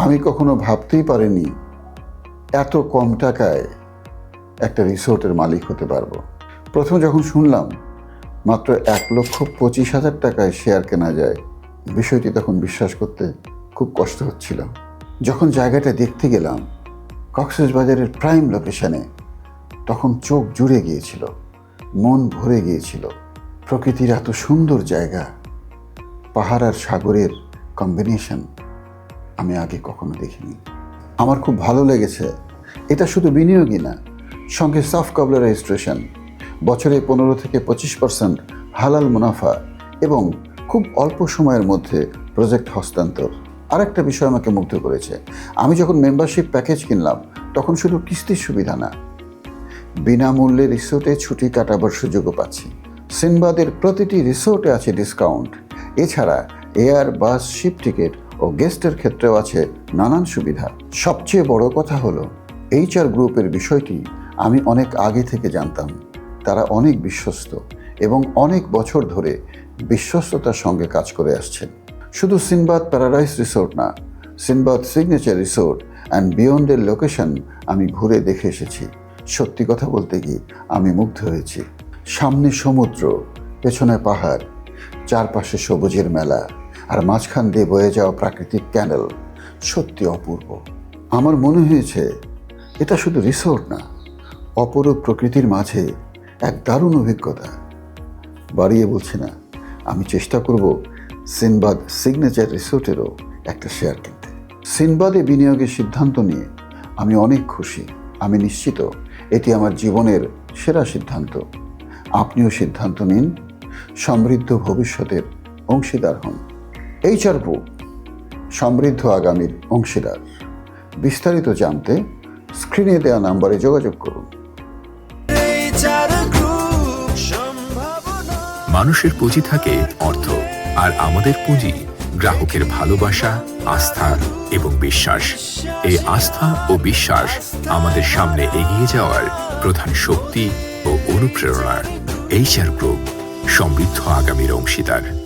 আমি কখনো ভাবতেই পারিনি এত কম টাকায় একটা রিসোর্টের মালিক হতে পারব। প্রথম যখন শুনলাম, মাত্র এক লক্ষ পঁচিশ হাজার টাকায় শেয়ার কেনা যায়, বিষয়টি তখন বিশ্বাস করতে খুব কষ্ট হচ্ছিল। যখন জায়গাটা দেখতে গেলাম কক্সবাজারের প্রাইম লোকেশনে তখন চোখ জুড়ে গিয়েছিল, মন ভরে গিয়েছিল। প্রকৃতির এত সুন্দর জায়গা, পাহাড় আর সাগরের কম্বিনেশন আমি আগে কখনো দেখিনি। আমার খুব ভালো লেগেছে। এটা শুধু বিনিয়োগই না, সঙ্গে সফট কবলা রেজিস্ট্রেশন বছরে পনেরো থেকে পঁচিশ পার্সেন্ট হালাল মুনাফা এবং খুব অল্প সময়ের মধ্যে প্রজেক্ট হস্তান্তর। আরেকটা বিষয় আমাকে মুগ্ধ করেছে, আমি যখন মেম্বারশিপ প্যাকেজ কিনলাম, তখন শুধু কিস্তির সুবিধা না, বিনামূল্যে রিসোর্টে ছুটি কাটাবার সুযোগও পাচ্ছি। সিনবাদের প্রতিটি রিসোর্টে আছে ডিসকাউন্ট এছাড়া এয়ার বাস শিপ টিকিট ও গেস্টের ক্ষেত্রেও আছে নানান সুবিধা। সবচেয়ে বড় কথা হলো, এইচআর গ্রুপের বিষয়টি আমি অনেক আগে থেকে জানতাম। তারা অনেক বিশ্বস্ত এবং অনেক বছর ধরে বিশ্বস্ততার সঙ্গে কাজ করে আসছেন। শুধু সিনবাদ প্যারাডাইস রিসোর্ট না, সিনবাদ সিগনেচার রিসোর্ট অ্যান্ড বিয়ন্ডের লোকেশন আমি ঘুরে দেখে এসেছি। সত্যি কথা বলতে কি আমি মুগ্ধ হয়েছি। সামনে সমুদ্র, পেছনে পাহাড়, চারপাশে সবুজের মেলা। আর মাঝখান দিয়ে বয়ে যাওয়া প্রাকৃতিক ক্যানেল সত্যি অপূর্ব। আমার মনে হয়েছে, এটা শুধু রিসোর্ট না, অপরূপ প্রকৃতির মাঝে এক দারুণ অভিজ্ঞতা। বাড়িয়ে বলছি না, আমি চেষ্টা করব সিনবাদ সিগনেচার রিসোর্টেরও একটা শেয়ার কিনতে। সিনবাদে বিনিয়োগের সিদ্ধান্ত নিয়ে আমি অনেক খুশি। আমি নিশ্চিত এটি আমার জীবনের সেরা সিদ্ধান্ত। আপনিও সিদ্ধান্ত নিন, সমৃদ্ধ ভবিষ্যতের অংশীদার হন। এইচআর গ্রুপ সমৃদ্ধ আগামীর অংশীদার। বিস্তারিত জানতে স্ক্রিনে দেওয়া নাম্বারে যোগাযোগ করুন। মানুষের পুঁজি থাকে অর্থ, আর আমাদের পুঁজি গ্রাহকের ভালোবাসা, আস্থা এবং বিশ্বাস। এই আস্থা ও বিশ্বাস আমাদের সামনে এগিয়ে যাওয়ার প্রধান শক্তি ও অনুপ্রেরণা এইচআর গ্রুপ সমৃদ্ধ আগামীর অংশীদার।